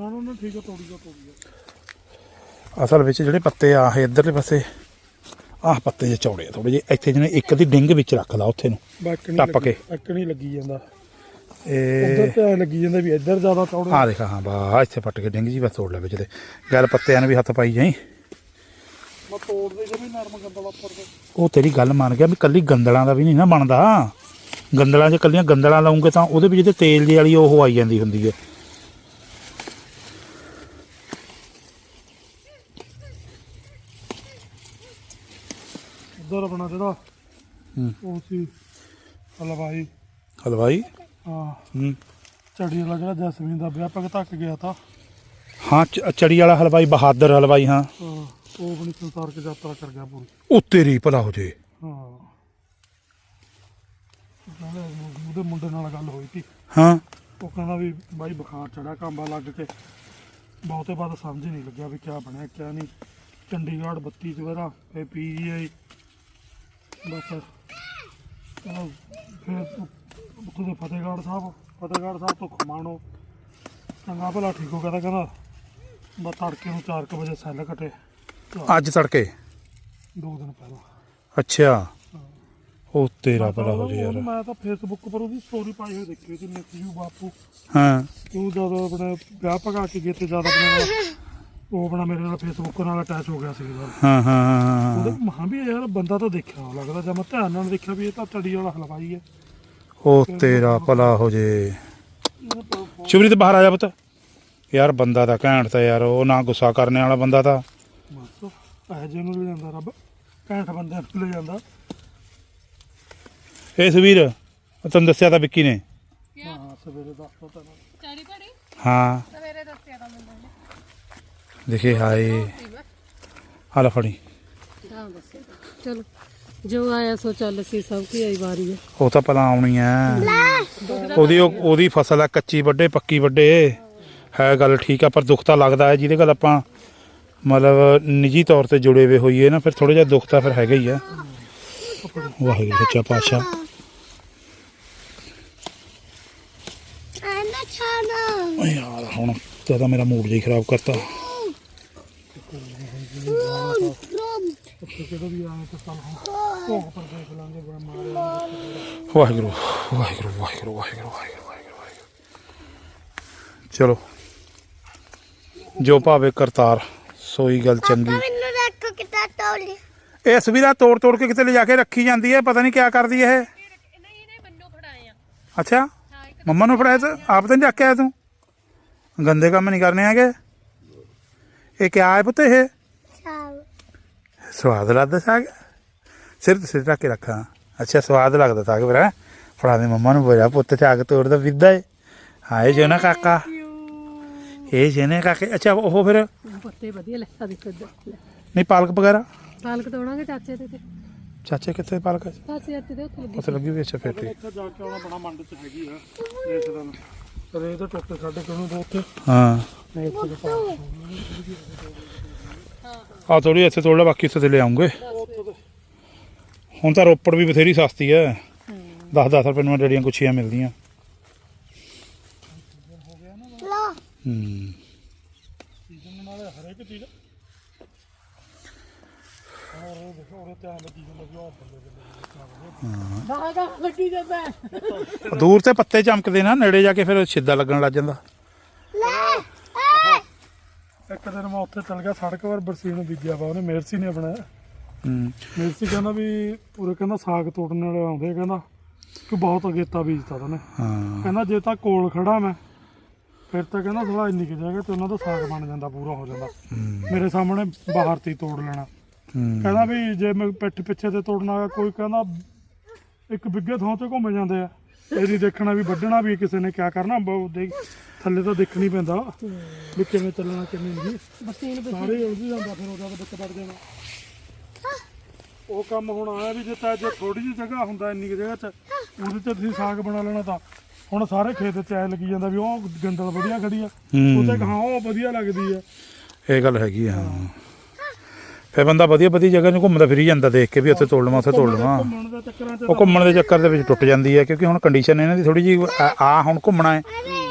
ਨਾ ਨਾ ਠੀਕ ਆ ਤੋੜੀ ਜਾ ਤੋੜੀ ਜਾ ਅਸਲ ਵਿੱਚ ਜਿਹੜੇ ਪੱਤੇ ਆ ਇਹ ਇੱਧਰਲੇ ਪਾਸੇ ਆਹ ਪੱਤੇ ਜੇ ਚੌੜੇ ਥੋੜੇ ਜਿਹੇ। ਇੱਥੇ ਜਿਹਨੇ ਇੱਕ ਦੀ ਡਿੰਗ ਵਿੱਚ ਰੱਖ ਲਾ ਉੱਥੇ ਨੂੰ। ਟੱਪ ਕੇ। ਇੱਕ ਨਹੀਂ ਲੱਗੀ ਜਾਂਦਾ। ਇਹ ਉਧਰ ਤੇ ਐਂ ਲੱਗੀ ਜਾਂਦਾ ਵੀ ਇੱਧਰ ਜ਼ਿਆਦਾ ਚੌੜੇ ਆ ਦੇਖ ਹਾਂ ਬਾ ਇੱਥੇ ਪੱਟ ਕੇ ਡਿੰਗ ਜੀ ਬਸ ਤੋੜ ਲੈ ਵਿੱਚ ਤੇ। ਗੱਲ ਪੱਤਿਆਂ ਨੂੰ ਵੀ ਹੱਥ ਪਾਈ ਜਾਈ। ਮੈਂ ਤੋੜਦੇ ਜਮੀ ਨਰਮ ਗੰਦਲਾ ਉੱਪਰ ਤੇ ਉਹ ਤੇਰੀ ਗੱਲ ਮੰਨ ਗਿਆ ਵੀ ਕੱਲੀ ਗੰਦਲਾਂ ਦਾ ਵੀ ਨਹੀਂ ਨਾ ਬਣਦਾ। ਗੰਦਲਾਂ 'ਚ ਕੱਲੀਆਂ ਗੰਦਲਾਂ ਲਾਉਂਗੇ ਤਾਂ ਉਹਦੇ ਵਿੱਚ ਤੇ ਤੇਲ ਜਿਹੀ ਵਾਲੀ ਉਹ ਆਈ ਜਾਂਦੀ ਹੁੰਦੀ ਹੈ। ਉਧਰ ਆਪਣਾ ਜਿਹੜਾ ਹੂੰ। ਉਹ ਸੀ ਹਲਵਾਈ। ਹਲਵਾਈ? ਹਾਂ। ਹੂੰ। ਚੜੀ ਵਾਲਾ ਜਿਹੜਾ ਜਸਮੀਨ ਦਾ ਵਿਆਪਕ ਧੱਕ ਗਿਆ ਤਾਂ? ਹਾਂ ਚ- ਚੜੀ ਵਾਲਾ ਹਲਵਾਈ ਬਹਾਦਰ ਹਲਵਾਈ ਹਾਂ। ਹਾਂ, ਉਹ ਆਪਣੀ ਸੰਸਾਰਕ ਯਾਤਰਾ ਕਰ ਗਿਆ ਪੂਰੀ। ਉਹ ਤੇਰੀ ਭਲਾ ਹੋ ਜੇ। ਹਾਂ। ਨਾਲੇ ਉਹਦੇ ਮੁੰਡੇ ਨਾਲ ਗੱਲ ਹੋਈ ਸੀ। ਹਾਂ। ਉਹ ਕਹਿੰਦਾ ਵੀ ਬਾਈ ਬੁਖਾਰ ਚੜਾ ਕਾਂਬਾ ਲੱਗ ਕੇ। ਬਹੁਤੇ ਬਾਅਦ ਸਮਝ ਨਹੀਂ ਲੱਗਿਆ ਵੀ ਕਿਆ ਬਣਿਆ ਕਿਆ ਨਹੀਂ। ਚੰਡੀਗੜ੍ਹ 32 ਚਵੇਰਾ ਫੇ ਪੀਜੀਆਈ ਬਸ। ਫਿਰ ਉੱਥੇ ਦੇ ਫਤਿਹਗੜ੍ਹ ਸਾਹਿਬ ਫਤਿਹਗੜ੍ਹ ਸਾਹਿਬ ਤੋਂ ਖਮਾਣੋ ਚੰਗਾ ਭਲਾ ਠੀਕ ਹੋ ਗਿਆ ਤਾਂ ਕਹਿੰਦਾ ਬਸ ਤੜਕੇ ਨੂੰ 4 ਵਜੇ ਸੈੱਲ ਕਟੇ। ਅੱਜ ਤੜਕੇ? ਦੋ ਦਿਨ ਪਹਿਲਾਂ। ਅੱਛਾ। ਉਹ ਤੇਰਾ ਭਲਾ ਹੋ ਜੇ ਯਾਰ। ਮੈਂ ਤਾਂ ਫੇਸਬੁੱਕ ਪਰ ਉਹਦੀ ਸਟੋਰੀ ਪਾਈ ਹੋਈ ਦੇਖੀ ਸੀ ਨਿਕਯੂ ਬਾਪੂ। ਹਾਂ। ਤੂੰ ਜਦੋਂ ਆਪਣੇ ਵਿਆਹ ਭਗਾ ਕੇ ਗਏ ਤੇ ਜਦ ਆਪਣੇ ਉਹ ਆਪਣਾ ਮੇਰੇ ਨਾਲ ਫੇਸਬੁੱਕ ਨਾਲ ਅਟੈਚ ਹੋ ਗਿਆ ਸੀ ਹਾਂ ਹਾਂ ਹਾਂ, ਉਹਦੇ ਮਹਾਂ ਵੀ ਯਾਰ ਬੰਦਾ ਤਾਂ ਦੇਖਿਆ ਲੱਗਦਾ ਜਦ ਮੈਂ ਧਿਆਨ ਨਾਲ ਦੇਖਿਆ ਵੀ ਇਹ ਤਾਂ ਤੜੀ ਵਾਲਾ ਹਲਵਾਈ ਹੈ। ਉਹ ਤੇਰਾ ਭਲਾ ਹੋ ਜੇ। ਸ਼ੁਭਰੀ ਤੇ ਬਾਹਰ ਆ ਜਾ ਪੁੱਤ। ਯਾਰ ਬੰਦਾ ਤਾਂ ਘੈਂਟ ਤਾਂ ਯਾਰ ਉਹ ਨਾ ਗੁੱਸਾ ਕਰਨੇ ਵਾਲਾ ਬੰਦਾ ਤਾਂ। ਬਸ ਇਹ ਜਿਹੇ ਨੂੰ ਲੈ ਜਾਂਦਾ ਰੱਬ ਘੈਂਟ ਬੰਦੇ ਨੂੰ ਲੈ ਜਾਂਦਾ। ਇਹ ਸੁਵੀਰ ਉਹ ਤੈਨੂੰ ਦੱਸਿਆ ਤਾਂ ਵਿੱਕੀ ਨੇ? ਹਾਂ ਸਵੇਰੇ ਦੱਸਦਾ ਤੈਨੂੰ। ਚਾੜੀ ਪੜੀ ਹਾਂ। ਸਵੇਰੇ ਦੱਸਿਆ ਤਾਂ ਮੈਨੂੰ ਦੇਖੇ ਹਾਏ। ਹਾਲ ਫੜੀ। ਹਾਂ ਦੱਸਿਆ। ਤਾਂ। ਚਲੋ। ਜੋ ਆਇਆ ਸੋ ਚੱਲ ਸੀ ਸਭ ਕੀ ਆਈ ਵਾਰੀ ਹੈ ਉਹ ਤਾਂ ਭਲਾ ਆਉਣੀ ਐ। ਉਹਦੀ ਉਹ- ਉਹਦੀ ਫਸਲ ਆ ਕੱਚੀ ਵੱਡੇ ਪੱਕੀ ਵੱਡੇ। ਹੈ ਗੱਲ ਠੀਕ ਆ ਪਰ ਦੁੱਖ ਤਾਂ ਲੱਗਦਾ ਹੈ ਜਿਹਦੇ ਗੱਲ ਆਪਾਂ ਮਤਲਬ ਨਿੱਜੀ ਤੌਰ ਤੇ ਜੁੜੇ ਹੋਏ ਹੋਈਏ ਨਾ ਫਿਰ ਥੋੜਾ ਜਿਹਾ ਦੁੱਖ ਤਾਂ ਫਿਰ ਹੈਗਾ ਹੀ ਆ। ਵਾਹਿਗੁਰੂ ਸੱਚਾ ਪਾਤਸ਼ਾਹ. ਓਏ ਯਾਰ ਹੁਣ ਤੇ ਮੇਰਾ ਮੂਡ ਜਿਹਾ ਹੀ ਖਰਾਬ ਕਰਤਾ। boom. ਉੱਥੇ ਕਿਹੜਾ ਵੀ ਆਏ ਤਾਂ ਭੋਗ ਬੜਾ ਮਾਰਿਆ ਵਾਹਿਗੁਰੂ ਵਾਹਿਗੁਰੂ ਵਾਹਿਗੁਰੂ ਵਾਹਿਗੁਰੂ ਵਾਹਿਗੁਰੂ ਵਾਹਿਗੁਰੂ ਵਾਹਿਗੁਰੂ। ਚਲੋ। ਜੋ ਭਾਵੇ ਕਰਤਾਰ ਸੋਈ ਗੱਲ ਚੰਗੀ। ਮੈਨੂੰ ਰੱਖੋ ਕਿਤਾ ਟੋਲੀ ਇਹ ਸਵੀਰਾ ਤੋੜ ਤੋੜ ਕੇ ਕਿਤੇ ਲਿਜਾ ਕੇ ਰੱਖੀ ਜਾਂਦੀ ਹੈ ਪਤਾ ਨਹੀਂ ਕਿਆ ਕਰਦੀ ਹੈ ਇਹ। ਅੱਛਾ? ਮੰਮਾ ਨੂੰ ਫੜਾਇਆ ਤੂੰ ਆਪ ਤਾਂ ਨਹੀਂ ਰੱਖ ਕੇ ਆਇਆ ਤੂੰ। ਗੰਦੇ ਕੰਮ ਨਹੀਂ ਕਰਨੇ ਹੈਗੇ। ਇਹ ਕਿਆ ਹੈ ਪੁੱਤ ਇਹ? ਸਵਾਦ ਲੱਗਦਾ ਸਾਗ? ਸਿਰ ਤੇ ਸਿਰ ਰੱਖ ਕੇ ਰੱਖਾਂ। ਅੱਛਾ ਸਵਾਦ ਲੱਗਦਾ ਸਾਗ ਫਿਰ ਹੈਂ? ਫੜਾ ਦੇ ਮੰਮਾ ਨੂੰ ਬੋਲਿਆ ਪੁੱਤ ਸਾਗ ਤੋੜਦਾ ਵਿਦਾ ਏ। ਹਾਏ ਜੋ ਨਾ ਕਾਕਾ। ਇਹ ਜਨੇ ਕਾਕੇ। ਅੱਛਾ ਉਹ ਫਿਰ? ਪੱਤੇ ਵਧੀਆ ਲੱਗਦਾ ਦੇਖੋ। ਨਹੀਂ ਪਾਲਕ ਵਗੈਰਾ? ਪਾਲਕ ਤੋੜਾਂਗੇ ਚਾਚੇ ਦੇ ਤੇ। ਚਾਚੇ ਕਿੱਥੇ ਪਾਲਕ? ਹੱਥ ਦੇ ਉੱਥੇ ਲੱਗੀ ਉੱਥੇ ਲੱਗੀ ਹੋਈ ਅੱਛਾ ਫਿਰ ਠੀਕ। ਉੱਥੇ ਜਾ ਕੇ ਆਉਣਾ ਬੜਾ ਮੰਡ ਚ ਹੈਗੀ ਆ। ਇਸ ਦਿਨ। ਰੇ ਤਾਂ ਟੁੱਟ ਸਾਡੇ ਕੋਲੋਂ ਤੋਂ ਉੱਥੇ। ਹਾਂ। ਨਹੀਂ ਉੱਥੇ। ਤਾਂ ਆ ਥੋੜੀ ਇੱਥੇ ਤੋੜ ਲੈ ਬਾਕੀ ਤੇ ਲੈ ਆਉਂਗੇ। ਹੁਣ ਤਾਂ ਰੋਪੜ ਵੀ ਬਥੇਰੀ ਸਸਤੀ ਹੈ। 10-10 ਰੁਪਏ ਨੂੰ ਡੇੜੀਆਂ ਗੁੱਛੀਆਂ ਮਿਲਦੀਆਂ। ਲੋ ਹੂੰ। ਸੀਜ਼ਨ ਨਾਲ ਹਰੇਕ ਚੀਜ਼। ਦੂਰ ਤੇ ਪੱਤੇ ਚਮਕਦੇ ਨਾ ਨੇੜੇ ਜਾ ਕੇ ਫਿਰ ਛਿੱਦਾ ਲੱਗਣ ਲੱਗ ਜਾਂਦਾ। ਲੈ ਇੱਕ ਦਿਨ ਮੈਂ ਉੱਥੇ ਚਲ ਗਿਆ ਸੜਕ ਪਰ ਬਰਸੀਨ ਨੂੰ ਬੀਜਿਆ ਵਾ ਉਹਨੇ ਮੇਰਸੀ ਨੇ ਬਣਾਇਆ। ਹੂੰ। ਮੇਰਸੀ ਕਹਿੰਦਾ ਵੀ ਪੂਰੇ ਕਹਿੰਦਾ ਸਾਗ ਤੋੜਨ ਵਾਲੇ ਆਉਂਦੇ ਕਹਿੰਦਾ ਕਿ ਬਹੁਤ ਅਗੇਤਾ ਬੀਜਤਾ ਉਹਨੇ। ਹਾਂ। ਕਹਿੰਦਾ ਜੇ ਤਾਂ ਕੋਲ ਖੜਾ ਮੈਂ ਫਿਰ ਤਾਂ ਕਹਿੰਦਾ ਥੋੜਾ ਇੰਨੀ ਕਿ ਜਗ੍ਹਾ ਤੇ ਉਹਨਾਂ ਦਾ ਸਾਗ ਬਣ ਜਾਂਦਾ ਪੂਰਾ ਹੋ ਜਾਂਦਾ। ਮੇਰੇ ਸਾਹਮਣੇ ਬਾਹਰ ਤੇ ਹੀ ਤੋੜ ਲੈਣਾ। ਕਹਿੰਦਾ ਵੀ ਜੇ ਮੈਂ ਪਿੱਠ ਪਿੱਛੇ ਤੇ ਤੋੜਨਾ ਕੋਈ ਕਹਿੰਦਾ ਇੱਕ ਬਿੱਗੇ ਥਾਂ ਤੇ ਘੁੰਮ ਜਾਂਦੇ ਆ। ਇਹ ਨਹੀਂ ਦੇਖਣਾ ਵੀ ਵੱਢਣਾ ਵੀ ਕਿਸੇ ਨੇ ਕਿਆ ਕਰਨਾ ਬਹੁਤ ਦੇਖ ਥੱਲੇ ਤਾਂ ਦੇਖਣੀ ਪੈਂਦਾ। ਵੀ ਕਿਵੇਂ ਚੱਲਣਾ ਕਿਵੇਂ ਨਹੀਂ। ਬਸੀਨ ਸਾਰੇ ਉਲਝ ਜਾਂਦਾ ਫਿਰ ਉਹਦਾ ਤਾਂ ਵਿੱਚ ਵੜ ਜਾਣਾ ਉਹ ਕੰਮ ਹੁਣ ਆਇਆ ਵੀ ਜੇ ਤਾਂ ਜੇ ਥੋੜੀ ਜਿਹੀ ਜਗ੍ਹਾ ਹੁੰਦਾ ਇੰਨੀ ਕੁ ਜਗ੍ਹਾ 'ਚ ਉਹਦੇ 'ਚ ਤੁਸੀਂ ਸਾਗ ਬਣਾ ਲੈਣਾ ਤਾਂ। ਹੁਣ ਸਾਰੇ ਖੇਤ 'ਚ ਐ ਲੱਗੀ ਜਾਂਦਾ ਵੀ ਉਹ ਗੰਦਲ ਵਧੀਆ ਖੜੀ ਆ। ਹੂੰ। ਉਹ ਤੇ ਹਾਂ ਉਹ ਵਧੀਆ ਲੱਗਦੀ ਆ। ਇਹ ਗੱਲ ਹੈਗੀ ਆ ਹਾਂ। ਫਿਰ ਬੰਦਾ ਵਧੀਆ ਵਧੀਆ ਜਗ੍ਹਾ ਨੂੰ ਘੁੰਮਦਾ ਫਿਰੀ ਜਾਂਦਾ ਦੇਖ ਕੇ ਵੀ ਉੱਥੇ ਤੋੜ ਲਵਾਂ ਉੱਥੇ ਤੋੜ ਲਵਾਂ। ਘੁੰਮਣ ਦੇ ਚੱਕਰਾਂ 'ਚ ਉਹ ਘੁੰਮਣ ਦੇ ਚੱਕਰ ਦੇ ਵਿੱਚ ਟੁੱਟ ਜਾਂਦੀ ਹੈ ਕਿਉਂਕਿ ਹੁਣ ਕੰਡੀਸ਼ਨ ਇਹਨਾਂ ਦੀ ਥੋੜੀ ਜੀ ਆ ਹੁਣ ਘੁੰਮਣਾ ਹੈ।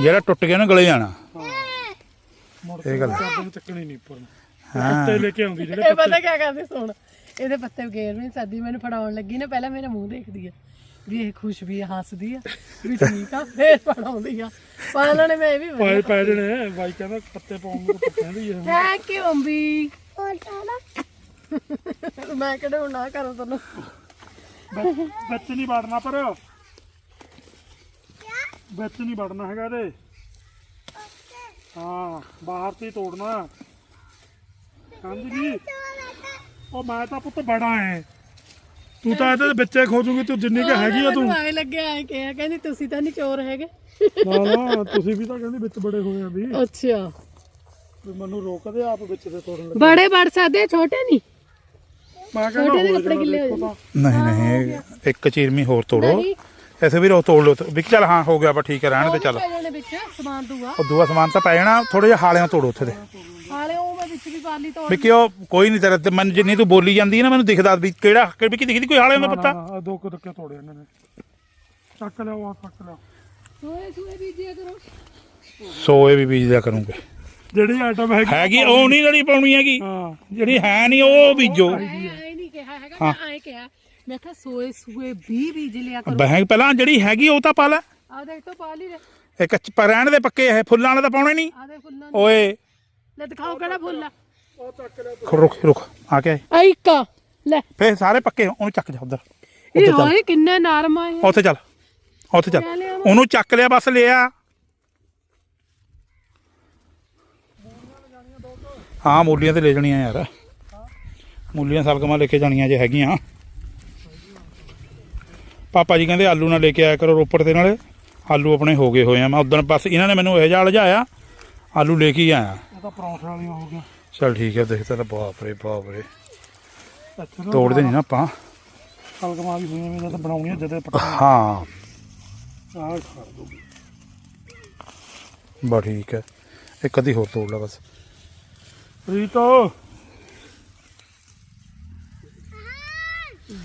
ਜਿਹੜਾ ਟੁੱਟ ਗਿਆ ਨਾ ਗਲੇ ਜਾਣਾ। ਮੁੜ ਇਹ ਗੱਲ। ਕਰਦੇ ਨੂੰ ਚੱਕਣੀ ਨਹੀਂ ਉੱਪਰ ਨੂੰ। ਹਾਂ। ਪੱਤੇ ਲੈ ਕੇ ਆਉਂਦੀ ਜਿਹੜੇ ਇਹ ਪਤਾ ਕੀ ਕਰਦੇ ਸੁਣ। ਇਹਦੇ ਪੱਤੇ ਗੇਰ ਨਹੀਂ ਸਾਦੀ ਮੈਨੂੰ ਫੜਾਉਣ ਲੱਗੀ ਨਾ ਪਹਿਲਾਂ ਮੇਰਾ ਮੂੰਹ ਦੇਖਦੀ ਆ। ਵੀ ਇਹ ਖੁਸ਼ ਵੀ ਆ ਹੱਸਦੀ ਆ ਵੀ ਠੀਕ ਆ ਫੇਰ ਫੜਾਉਂਦੀ ਆ। ਪਾਲਣ ਨੇ ਮੈਂ ਇਹ ਵੀ ਪਾਏ ਪੈ ਜਣੇ ਬਾਈ ਕਹਿੰਦਾ ਪੱਤੇ ਪਾਉਣ ਨੂੰ ਤਾਂ ਕਹਿੰਦੀ ਆ। ਥੈਂਕ ਯੂ ਅੰਬੀ। ਮੈਂ ਕਿਹੜੇ ਹੁਣ ਨਾ ਕਰਾਂ ਤੈਨੂੰ। ਵਿੱਚ ਨਹੀਂ ਵੜਨਾ ਪਰ। ਵਿੱਚ ਨਹੀਂ ਵੜਨਾ ਹੈਗਾ ਇਹਦੇ। ਹਾਂ ਬਾਹਰ ਤੇ ਹੀ ਤੋੜਨਾ ਸਮਝ ਗਈ ਉਹ ਮੈਂ ਤਾਂ ਪੁੱਤ ਬੜਾ ਐ। ਤੂੰ ਤਾਂ ਇਹਦੇ ਵਿੱਚੇ ਖੋਜੂਗੀ ਤੂੰ ਜਿੰਨੀ ਕਿ ਹੈਗੀ ਆ ਤੂੰ। ਆਏ ਲੱਗਿਆ ਐ ਕਿਹਾ ਕਹਿੰਦੀ ਤੁਸੀਂ ਤਾਂ ਨਹੀਂ ਚੋਰ ਹੈਗੇ। ਨਾ ਨਾ ਤੁਸੀਂ ਵੀ ਤਾਂ ਕਹਿੰਦੀ ਵਿੱਚ ਬੜੇ ਹੋਏ ਆ ਵੀ। ਅੱਛਾ। ਵੀ ਮੈਨੂੰ ਰੋਕਦੇ ਆਪ ਵਿੱਚ ਤੇ ਤੋੜਨ ਲੱਗੇ। ਬੜੇ ਬੜ ਸਕਦੇ ਆ, ਛੋਟੇ ਨਹੀਂ ਮੈਂ ਕਹਿੰਦਾ ਛੋਟੇ ਦੇ ਕੱਪੜੇ ਗਿੱਲੇ ਹੋ ਤਾਂ। ਨਹੀਂ ਨਹੀਂ ਇੱਕ ਚੀਰਮੀ ਹੋਰ ਤੋੜੋ। ਨਹੀਂ ਐਸੇ ਵੀ ਰੋ ਤੋੜ ਲਓ ਵੀ ਚੱਲ ਹਾਂ ਹੋ ਗਿਆ ਬਾ ਠੀਕ ਹੈ ਰਹਿਣ ਤੇ ਚੱਲ। ਪੈ ਜਾਣੇ ਵਿੱਚ ਸਮਾਨ ਦੂਗਾ ਉਹ ਦੂਆ ਸਮਾਨ ਤਾਂ ਪੈ ਜਾਣਾ ਥੋੜੇ ਜਿਹਾ ਹਾਲਿਆਂ ਤੋੜੋ ਉੱਥੇ ਦੇ। ਵਿੱਚ ਵੀ ਤੋੜ ਵੀ ਕਿਉਂ? ਕੋਈ ਨਹੀਂ ਤੇਰਾ ਤੇ ਮਨ ਜਿੰਨੀ ਤੂੰ ਬੋਲੀ ਜਾਂਦੀ ਹੈ ਨਾ ਮੈਨੂੰ ਦਿਖਦਾ ਵੀ ਕਿਹੜਾ ਕਿ ਕੀ ਦਿਖਦੀ ਕੋਈ ਹਾਲਿਆਂ ਦਾ ਨਾ, ਪੱਤਾ? ਦੋ ਕੁ ਧੱਕੇ ਤੋੜੇ ਇਹਨਾਂ ਨੇ। ਚੱਕ ਲਿਆਓ ਆ ਚੱਕ ਲਿਆਓ। ਸੋਏ ਸੋਏ ਬੀਜਿਆ ਕਰੋ। ਸੋ ਇਹ ਵੀ ਬੀਜਦਿਆ ਕਰੂੰਗੇ। ਜਿਹੜੀ ਆਈਟਮ ਹੈਗੀ ਹੈਗੀ ਉਹ ਨਹੀਂ ਲੜੀ ਪਾਉਣੀ ਹੈਗੀ। ਹਾਂ। ਜਿਹੜੀ ਹੈ ਨਹੀਂ ਉਹ ਬੀਜੋ। ਐ ਨਹੀਂ ਕਿਹਾ ਹੈਗਾ ਮੈਂ ਐ ਕਿਹਾ ਮੈਂ ਕਿਹਾ ਸੋਏ ਸੂਏ 20 ਬੀਜ ਲਿਆ ਕਰੋ। ਬਹਿ ਪਹਿਲਾਂ ਜਿਹੜੀ ਹੈਗੀ ਉਹ ਤਾਂ ਪਾ ਲੈ। ਆ ਦੇਖ ਤਾਂ ਪਾ ਲਈ ਲੈ ਇਹ ਕੱਚ ਪਰ ਰਹਿਣ ਦੇ ਪੱਕੇ ਇਹ ਫੁੱਲਾਂ ਵਾਲੇ ਤਾਂ ਪਾਉਣੇ ਨਹੀਂ। ਆ ਦੇ ਫੁੱਲਾਂ ਓਏ ਲੈ ਦਿਖਾਓ ਕਿਹੜਾ ਫੁੱਲ ਆ। ਰੁਕ ਰੁਕ ਆ ਕੇ ਆ ਇੱਕ ਆ, ਲੈ। ਫੇਰ ਸਾਰੇ ਪੱਕੇ ਉਹਨੂੰ ਚੱਕ ਜਾ ਉਧਰ ਇਹ ਹੋਏ ਕਿੰਨੇ ਨਰਮ ਆ ਇਹ। ਉੱਥੇ ਚੱਲ ਉੱਥੇ ਚੱਲ? ਉਹਨੂੰ ਚੱਕ ਲਿਆ ਬਸ ਲਿਆ। ਹਾਂ ਮੂਲੀਆਂ ਤੇ ਲੈ ਜਾਣੀਆਂ ਯਾਰ। ਮੂਲੀਆਂ ਸਲਗਮਾਂ ਲੈ ਕੇ ਜਾਣੀਆਂ ਜੇ ਹੈਗੀਆਂ। ਪਾਪਾ ਜੀ ਕਹਿੰਦੇ ਆਲੂ ਨਾ ਲੈ ਕੇ ਆਇਆ ਕਰੋ ਰੋਪੜ ਤੇ ਨਾਲੇ। ਆਲੂ ਆਪਣੇ ਹੋ ਗਏ ਹੋਏ ਆ। ਮੈਂ ਉਦੋਂ ਬਸ ਇਹਨਾਂ ਨੇ ਮੈਨੂੰ ਇਹ ਜਾਲ ਜਾਇਆ ਆਲੂ ਲੈ ਕੇ ਹੀ ਆਇਆ। ਤਾਂ ਪਰੌਂਠੇ ਵਾਲੀਆਂ ਹੋ ਗਈਆਂ ਚਲ ਠੀਕ ਹੈ ਦੇਖਦਾ ਤਾਂ ਬਾਪ ਰੇ ਬਾਪ ਰੇ। ਇੱਥੇ ਨਾ ਤੋੜਦੇ ਨਹੀਂ ਨਾ ਆਪਾਂ। ਕਲਗਮਾਂ ਵੀ ਹੋਈਆਂ ਵੀ ਜਦ ਬਣਾਉਣੀਆਂ ਜਦੇ ਪੱਟਾ ਹਾਂ। ਆਹ ਖਾ ਦੂਗੀ ਬਾ ਠੀਕ ਹੈ। ਇੱਕ ਅੱਧੀ ਹੋਰ ਤੋੜ ਲਾ ਬਸ। ਰੀਤੋ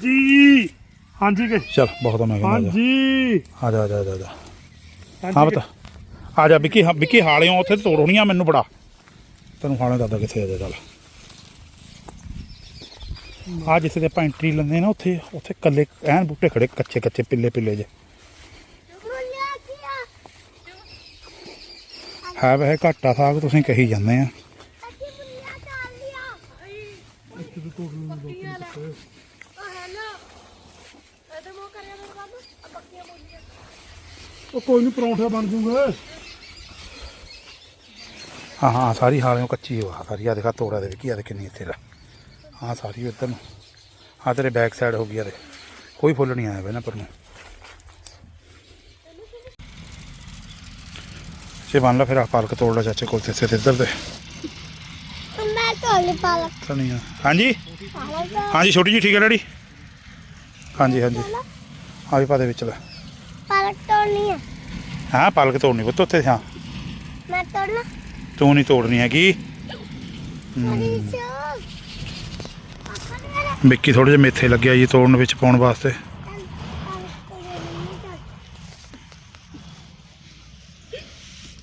ਜੀ। ਹਾਂਜੀ ਕੇ ਚਲ ਬਹੁਤ ਮੈਂ ਕਹਿੰਦਾ ਹਾਂਜੀ। ਆ ਜਾ ਆ ਜਾ ਆ ਜਾ, ਆ ਜਾ। ਹਾਂ ਹਾਂਜੀ ਬਤਾ। ਆ ਜਾ ਵਿੱਕੀ ਹਾਂ, ਵਿੱਕੀ ਹਾਲਿਓ ਉੱਥੇ ਤੋੜ ਹੋਣੀ ਆ ਮੈਨੂੰ ਬੜਾ ਤੈਨੂੰ ਹਾਲੇ ਦਾਦਾ ਕਿੱਥੇ ਆ ਚੱਲ ਆ ਜਿੱਥੇ ਤੇ ਆਪਾਂ ਐਂਟਰੀ ਲੈਂਦੇ ਨਾ ਉੱਥੇ ਉੱਥੇ ਕੱਲੇ ਐਨ ਬੂਟੇ ਖੜੇ ਕੱਚੇ ਕੱਚੇ ਪਿੱਲੇ ਪਿੱਲੇ ਜੇ ਹੈ ਵੈਸੇ ਘਾਟਾ ਸਾਗ ਤੁਸੀਂ ਕਹੀ ਜਾਂਦੇ ਆ। ਉਹ ਕੋਈ ਨਹੀਂ ਪਰੌਂਠੇ ਬਣ ਜੂਗੇ। ਹਾਂ ਹਾਂ ਸਾਰੀ ਹਾਲਿਓ ਕੱਚੀ ਹੋ ਸਾਰੀ ਆ ਦੇਖਾ ਤੋੜਾ ਦੇ ਵਿੱਕੀ ਆ ਦੇ ਕਿੰਨੀ ਇੱਥੇ ਦਾ ਹਾਂ ਸਾਰੀ ਇੱਧਰ ਨੂੰ। ਆ ਤੇਰੇ ਬੈਕ ਸਾਈਡ ਹੋ ਗਈ ਆ ਦੇ ਕੋਈ ਫੁੱਲ ਨਹੀਂ ਆਇਆ ਪਹਿਲਾਂ ਪਰ। ਨੂੰ ਜੇ ਬਣ ਲਾ ਫਿਰ ਆ ਪਾਲਕ ਤੋੜ ਲਾ ਚਾਚੇ ਕੋਲ ਤੇ ਸਿਰ ਇੱਧਰ ਦੇ ਮੈਂ ਤੋਲੀ ਪਾਲਕ। ਧਨੀਆ ਹਾਂਜੀ? ਹਾਂਜੀ ਛੋਟੀ ਜੀ ਠੀਕ ਹੈ ਡੈਡੀ? ਹਾਂਜੀ ਹਾਂਜੀ। ਆ ਵੀ ਪਾ ਦੇ ਵਿੱਚ ਲੈ। ਪਾਲਕ ਤੋੜਨੀ ਹੈ ਹਾਂ ਪਾਲਕ ਤੋੜਨੀ ਪੁੱਤ ਉੱਥੇ ਹਾਂ। ਮੈਂ ਤੋੜਨਾ। ਤੂੰ ਨਹੀਂ ਤੋੜਨੀ ਹੈਗੀ। ਵਿੱਕੀ ਥੋੜੇ ਜਿਹੇ ਮੇਥੇ ਲੱਗਿਆ ਜੀ ਤੋੜਨ ਵਿੱਚ ਪਾਉਣ ਵਾਸਤੇ।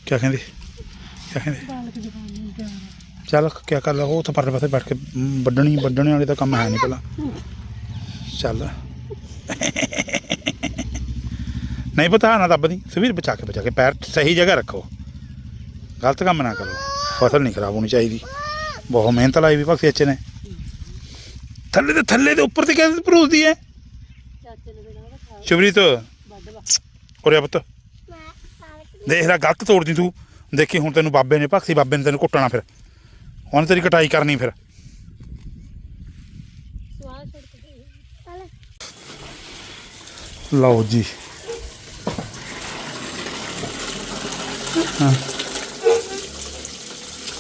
ਕਿਆ ਕਹਿੰਦੀ? ਕਿਆ ਕਹਿੰਦੀ। ਚੱਲ ਕਿਆ ਕਰ ਲਾ ਉਹ ਤਾਂ ਪਰਲੇ ਪਾਸੇ ਬੈਠ ਕੇ ਵੱਢਣੀ ਵੱਢਣੇ ਵਾਲੇ ਦਾ ਕੰਮ ਹੈ ਨਹੀਂ ਪਹਿਲਾਂ ਚੱਲ। ਨਹੀਂ ਪਤਾ ਨਾ ਦੱਬਦੀ ਸਵੀਰ ਬਚਾ ਕੇ ਬਚਾ ਕੇ ਪੈਰ ਸਹੀ ਜਗ੍ਹਾ ਰੱਖੋ। ਗਲਤ ਕੰਮ ਨਾ ਕਰੋ। ਫਸਲ ਨਹੀਂ ਖਰਾਬ ਹੋਣੀ ਚਾਹੀਦੀ। ਬਹੁਤ ਮਿਹਨਤ ਲਾਈ ਵੀ ਭਗਤੀ ਅੱਛੇ ਨੇ। ਥੱਲੇ ਤੇ ਥੱਲੇ ਦੇ ਉੱਪਰ ਤੇ ਕਹਿੰਦੇ ਭਰੂਸਦੀ ਹੈ ਸ਼ੁਭਰੀਤ, ਉਰੇ ਪੁੱਤ। ਦੇਖ ਲੈ, ਗਲਤ ਤੋੜਦੀ ਤੂੰ। ਦੇਖੀ ਹੁਣ ਤੈਨੂੰ ਬਾਬੇ ਨੇ ਭਗਤੀ, ਬਾਬੇ ਨੇ ਤੈਨੂੰ ਕੁੱਟਣਾ ਫਿਰ। ਉਹਨੇ ਤੇਰੀ ਕਟਾਈ ਕਰਨੀ ਫਿਰ। ਲਓ ਜੀ।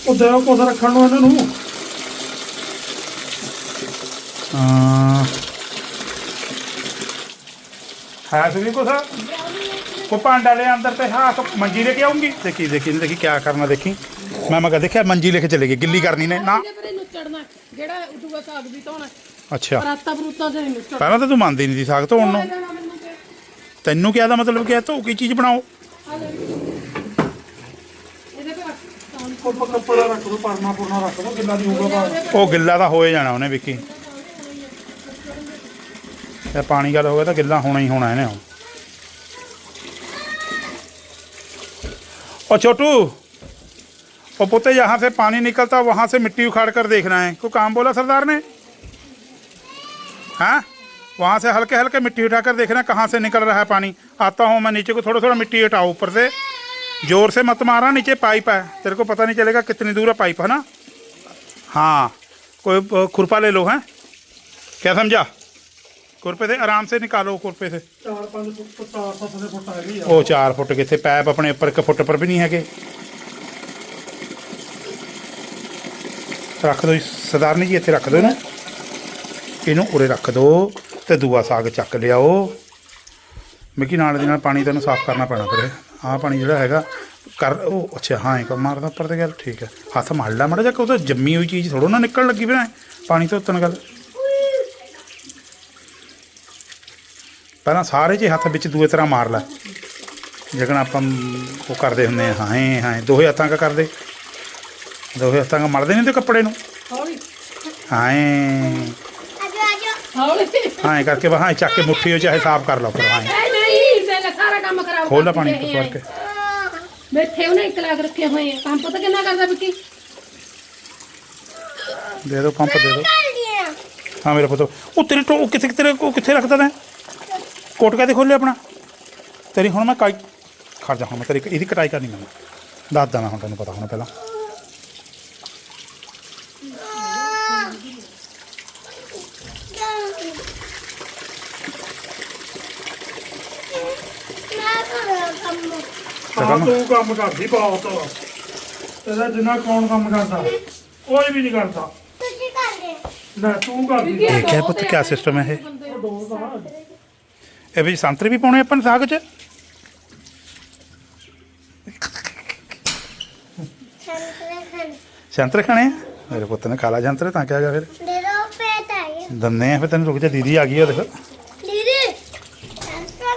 ਉਹ ਦੇਓ ਕੁਛ ਰੱਖਣ ਨੂੰ ਇਹਨਾਂ ਨੂੰ। ਹਾਂ। ਹੈ ਸੁਣੀ ਕੁਛ? ਕੋ ਭਾਂਡਾ ਲੈ ਅੰਦਰ ਤੇ ਹਾਂ ਕੋ ਮੰਜੀ ਲੈ ਕੇ ਆਉਂਗੀ ਦੇਖੀ ਦੇਖੀ ਦੇਖੀ ਕੀ ਕਰਨਾ ਦੇਖੀ। ਮੈਂ ਮਗਾ ਦੇਖਿਆ ਮੰਜੀ ਲੈ ਕੇ ਚਲੇ ਗਈ ਗਿੱਲੀ ਕਰਨੀ ਨੇ। ਨਾ। ਇਹਦੇ ਪਰੇ ਨੁੱਚੜਨਾ ਜਿਹੜਾ ਉਦੂਗਾ ਸਾਗ ਵੀ ਧੋਣਾ ਅੱਛਾ। ਪਰਾਤਾ ਪਰੂਤਾ ਤੇ ਨਹੀਂ ਪਹਿਲਾਂ ਤਾਂ ਤੂੰ ਮੰਨਦੀ ਨਹੀਂ ਸੀ ਸਾਗ ਧੋਣ ਨੂੰ। ਤੈਨੂੰ ਕਿਹਾ ਦਾ ਮਤਲਬ ਕਿਹਾ ਧੋ ਕੇ ਚੀਜ਼ ਬਣਾਓ? ਆ ਲੈ ਇਹਦੇ ਪੇ ਉਹ ਪ- ਕੱਪੜਾ ਰੱਖ ਦੋ ਪਰਨਾ ਪੁਰਨਾ ਰੱਖ ਦੋ ਕਿੰਨਾ ਦੀ ਹੋਊਗਾ ਬਾਹਰ ਉਹ ਗਿੱਲਾ ਤਾਂ ਹੋਏ ਜਾਣਾ ਉਹਨੇ ਵਿੱਕੀ ਤੇ ਪਾਣੀ ਗੱਲ ਹੋਵੇ ਤਾਂ ਗਿੱਲਾ ਹੋਣਾ ਹੀ ਹੋਣਾ ਇਹਨੇ ਹੁਣ ओ छोटू ओ पुते यहाँ से पानी निकलता वहाँ से मिट्टी उखाड़ कर देखना है कोई काम बोला सरदार ने हाँ वहाँ से हल्के हल्के मिट्टी उठाकर देखना कहाँ से निकल रहा है पानी आता हूँ मैं नीचे को थोड़ा थोड़ा मिट्टी हटाओ ऊपर से जोर से मत मारा नीचे पाइप है तेरे को पता नहीं चलेगा कितनी दूर है पाइप है ना हाँ कोई अ, खुरपा ले लो हैं क्या समझा खुरपे से आराम से निकालो खुरपे से ਚਾਰ ਪੰਜ ਫੁੱਟ ਚਾਰ ਸੱਤ ਦੇ ਫੁੱਟ ਹੈਗੀ ਆ ਉਹ 4 ਫੁੱਟ ਕਿੱਥੇ ਪੈਪ ਆਪਣੇ ਉੱਪਰ ਇੱਕ ਫੁੱਟ ਪਰ ਵੀ ਨਹੀਂ ਹੈਗੇ ਰੱਖ ਦੋ ਜੀ, ਸਰਦਾਰਨੀ ਜੀ ਇੱਥੇ ਰੱਖ ਦਿਓ ਇਹਨੂੰ ਇਹਨੂੰ ਉਰੇ ਰੱਖ ਦਿਓ ਤੇ ਦੂਆ ਸਾਗ ਚੱਕ ਲਿਆਓ ਮਿੱਕੀ ਨਾਲ ਦੀ ਨਾਲ ਪਾਣੀ ਤੈਨੂੰ ਸਾਫ਼ ਕਰਨਾ ਪੈਣਾ ਫਿਰ ਆਹ ਪਾਣੀ ਜਿਹੜਾ ਹੈਗਾ ਕਰ ਉਹ ਅੱਛਾ ਹਾਂ ਇੱਕ ਮਾਰਦਾ ਉੱਪਰ ਤੇ ਗੱਲ ਠੀਕ ਹੈ ਹੱਥ ਮੜ ਲੈ ਮੜਾ ਜਾ ਕਿ ਉਹ ਤਾਂ ਜੰਮੀ ਹੋਈ ਚੀਜ਼ ਥੋੜੋ ਨਾ ਨਿਕਲਣ ਲੱਗੀ ਫਿਰ ਐਂ। ਪਾਣੀ ਤੋਂ ਉਤਨ ਗੱਲ ਪਹਿਲਾਂ ਸਾਰੇ 'ਚ ਹੱਥ ਵਿੱਚ ਦੂਏ ਤਰ੍ਹਾਂ ਮਾਰ ਲੈ ਜਿਕਣ ਆਪਾਂ ਉਹ ਕਰਦੇ ਹੁੰਦੇ ਆ ਹਾਂ ਹਾਂ ਦੋਹੇ ਹੱਥਾਂ ਕਾ ਕਰਦੇ ਦੋਹੇ ਹੱਥਾਂ ਕਾ ਮੜਦੇ ਨਹੀਂ ਤੇ ਕੱਪੜੇ ਨੂੰ ਹੌਲੀ ਹਾਂ ਆਜੋ ਆਜੋ ਹੌਲੀ ਹਾਂ ਐਂ ਕਰਕੇ ਵਾ ਹਾਂ ਚੱਕ ਕੇ ਮੁੱਠੀ ਹੋ ਚਾਹੇ ਸਾਫ਼ ਕਰ ਲਓ ਫਿਰ ਹਾਂ ਨਹੀਂ ਨਹੀਂ ਮੈਂ ਸਾਰਾ ਕੰਮ ਖਰਾਬ ਖੋਲ ਲਾ ਪਾਣੀ ਹੈ ਤੋਂ ਫੜ ਕੇ ਬੈਠੇ ਉਹਨੇ ਇੱਕ ਲੱਖ ਰੱਖੇ ਹੋਏ ਆ। ਕੰਮ ਪਤਾ ਕਿੰਨਾ ਕਰਦਾ ਵਿੱਕੀ? ਦੇ ਦਿਓ ਪੰਪ ਦੇ ਦਿਓ ਹਾਂ ਮੇਰੇ ਪੁੱਤ। ਉਹ ਤੇਰੇ ਟੋ ਉਹ ਕਿੱਥੇ ਤੇਰੇ ਉਹ ਕਿੱਥੇ ਰੱਖਦਾ ਤੈਂ? ਕੋਟ ਕਾਦੇ ਖੋਲੇ ਆਪਣਾ? ਤੇਰੀ ਹੁਣ ਮੈਂ ਕਾਈ ਖੜ ਜਾ ਹੁਣ ਮੈਂ ਤੇਰੀ ਇਹਦੀ ਕਟਾਈ ਕਰਨੀ ਮੈਂ। ਦੱਸ ਦੇਣਾ ਹੁਣ ਤੈਨੂੰ ਪਤਾ ਹੋਣਾ ਪਹਿਲਾਂ। ਕੰਮ ਹਾਂ ਤੂੰ ਕੰਮ ਕਰਦੀ ਬਹੁਤ। ਤੇਰਾ ਜਿੰਨਾ ਕੌਣ ਕੰਮ ਕਰਦਾ ਕੋਈ ਵੀ ਨਹੀਂ ਕਰਦਾ। ਤੁਸੀਂ ਕਰਦੇ। ਲੈ ਤੂੰ ਕਰਦੀ। ਇਹ ਕਿਆ ਪੁੱਤ ਕਿਆ ਸਿਸਟਮ ਹੈ ਇਹ? ਇਹ ਵਿੱਚ ਸੰਤਰੇ ਵੀ ਪਾਉਣੇ ਆਪਾਂ ਨੇ ਸਾਗ 'ਚ? ਸੰਤਰੇ ਖਾਣ। ਸੰਤਰੇ ਖਾਣੇ ਆ? ਮੇਰੇ ਪੁੱਤ ਨੇ ਖਾ ਲਾ ਸੰਤਰੇ ਤਾਂ ਕਿਆ ਗਿਆ ਫਿਰ? ਦੇ ਦੋ ਪੇਟ ਆਏ ਦੰਨੇ ਆ ਫਿਰ ਤੈਨੂੰ ਰੁਕ ਜਾ ਦੀਦੀ ਆ ਗਈ ਆ ਦੇਖ ਦੀਦੀ ਸੰਤਰੇ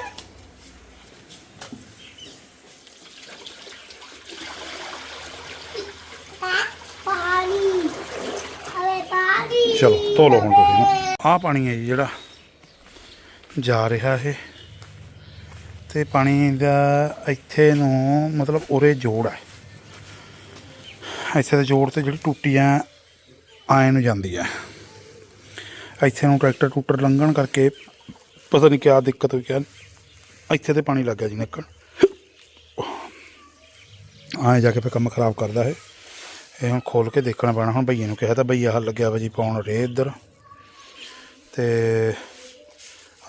ਪਾਣੀ ਅਵੇ ਪਾਣੀ ਚਲੋ ਧੋ ਲਓ ਹੁਣ ਤੁਸੀਂ ਨਾ। ਆਹ ਪਾਣੀ ਹੈ ਜੀ ਜਿਹੜਾ ਜਾ ਰਿਹਾ ਇਹ। ਤੇ ਪਾਣੀ ਦਾ ਇੱਥੇ ਨੂੰ ਮਤਲਬ ਉਰੇ ਜੋੜ ਹੈ। ਇੱਥੇ ਦੇ ਜੋੜ ਤੇ ਜਿਹੜੀ ਟੂਟੀ ਆ ਆਏ ਨੂੰ ਜਾਂਦੀ ਹੈ। ਇੱਥੇ ਨੂੰ ਟਰੈਕਟਰ ਟੂਟਰ ਲੰਘਣ ਕਰਕੇ ਪਤਾ ਨਹੀਂ ਕਿਆ ਦਿੱਕਤ ਹੋਈ ਕਿਆ ਇੱਥੇ ਤੇ ਪਾਣੀ ਲੱਗ ਗਿਆ ਜੀ ਨਿਕਲ। ਆਏ ਜਾ ਕੇ ਫਿਰ ਕੰਮ ਖਰਾਬ ਕਰਦਾ ਹੈ ਇਹ ਹੁਣ ਖੋਲ ਕੇ ਦੇਖਣਾ ਪੈਣਾ, ਹੁਣ ਭਈਏ ਨੂੰ ਕਿਹਾ ਤਾਂ ਭਈਆ ਹੱਲ ਲੱਗਿਆ ਵਾ ਜੀ, ਪਾਉਣ ਰੇ ਇੱਧਰ। ਤੇ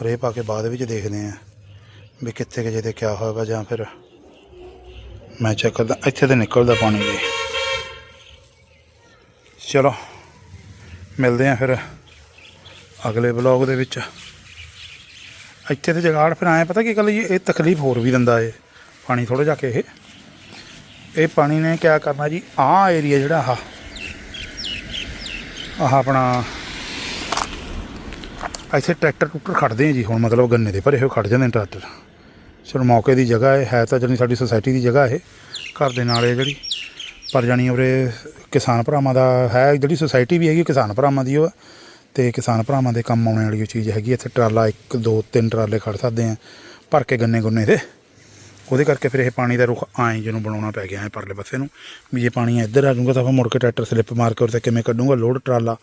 ਰੇ ਪਾ ਕੇ ਬਾਅਦ ਵਿੱਚ ਦੇਖਦੇ ਆ ਵੀ ਕਿੱਥੇ ਕਿ ਜੇ ਤੇ ਕਿਆ ਹੋਇਆ ਵਾ ਜਾਂ ਫਿਰ ਮੈਂ ਚੈੱਕ ਕਰਦਾ, ਇੱਥੇ ਤੇ ਨਿਕਲਦਾ ਪਾਣੀ ਜੀ। ਚਲੋ, ਮਿਲਦੇ ਆ ਫਿਰ ਅਗਲੇ ਬਲੌਗ ਦੇ ਵਿੱਚ। ਇੱਥੇ ਤੇ ਜਗਾੜ ਫਿਰ ਆਏ, ਪਤਾ ਕੀ ਗੱਲ ਜੀ, ਇਹ ਤਕਲੀਫ ਹੋਰ ਵੀ ਦਿੰਦਾ ਏ, ਪਾਣੀ ਥੋੜਾ ਜਾ ਕੇ ਇਹ। ਇਹ ਪਾਣੀ ਨੇ ਕਿਆ ਕਰਨਾ ਜੀ? ਆਹ ਏਰੀਆ ਜਿਹੜਾ ਆਹ ਆਹ ਆਪਣਾ ਇੱਥੇ ਟਰੈਕਟਰ ਟੁੱਟਰ ਖੜਦੇ ਆ ਜੀ, ਹੁਣ ਮਤਲਬ ਗੰਨੇ ਦੇ ਭਰੇ ਹੋਏ ਖੜ ਜਾਂਦੇ ਨੇ ਟਰੈਕਟਰ। ਸਿਰ ਮੌਕੇ ਦੀ ਜਗ੍ਹਾ ਹੈ ਹੈ ਤਾਂ ਜਾਣੀ ਸਾਡੀ ਸੁਸਾਇਟੀ ਦੀ ਜਗ੍ਹਾ ਇਹ, ਘਰ ਦੇ ਨਾਲ ਇਹ ਜਿਹੜੀ, ਪਰ ਜਾਣੀ ਉਰੇ ਕਿਸਾਨ ਭਰਾਵਾਂ ਦਾ ਹੈ, ਜਿਹੜੀ ਸੁਸਾਇਟੀ ਵੀ ਹੈਗੀ ਕਿਸਾਨ ਭਰਾਵਾਂ ਦੀ ਉਹ ਆ। ਤੇ ਕਿਸਾਨ ਭਰਾਵਾਂ ਦੇ ਕੰਮ ਆਉਣ ਵਾਲੀ ਉਹ ਚੀਜ਼ ਹੈਗੀ, ਇੱਥੇ ਟਰਾਲਾ ਇੱਕ, ਦੋ, ਤਿੰਨ ਟਰਾਲੇ ਖੜ ਸਕਦੇ ਆ, ਭਰ ਕੇ ਗੰਨੇ ਗੁੰਨੇ ਦੇ। ਉਹਦੇ ਕਰਕੇ ਫਿਰ ਇਹ ਪਾਣੀ ਦਾ ਰੁਖ ਆਏ ਜਿਹਨੂੰ ਬਣਾਉਣਾ ਪੈ ਗਿਆ ਹੈ ਪਰਲੇ ਪਾਸੇ ਨੂੰ, ਵੀ ਜੇ ਪਾਣੀ ਇੱਧਰ ਆ ਜਾਊਗਾ ਤਾਂ ਆਪਾਂ ਮੁੜ ਕੇ ਟਰੈਕਟਰ ਸਲਿੱਪ ਮਾਰ ਕੇ ਉਹਦੇ ਕਿਵੇਂ ਕੱਢੂਗਾ, ਲੋਡ ਟਰਾਲਾ,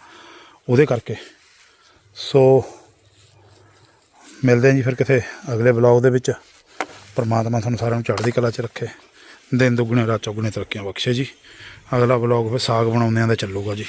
ਉਹਦੇ ਕਰਕੇ। ਸੋ ਮਿਲਦੇ ਹਾਂ ਜੀ ਫਿਰ ਕਿਤੇ ਅਗਲੇ ਬਲੌਗ ਦੇ ਵਿੱਚ। ਪਰਮਾਤਮਾ ਤੁਹਾਨੂੰ ਸਾਰਿਆਂ ਨੂੰ ਚੜ੍ਹਦੀ ਕਲਾ 'ਚ ਰੱਖੇ। ਦਿਨ ਦੁੱਗਣੇ, ਰਾਤ ਚੌਗੁਣੇ ਤਰੱਕੀਆਂ ਬਖਸ਼ੇ ਜੀ। ਅਗਲਾ ਬਲੌਗ ਫਿਰ ਸਾਗ ਬਣਾਉਂਦਿਆਂ ਦਾ ਚੱਲੂਗਾ ਜੀ।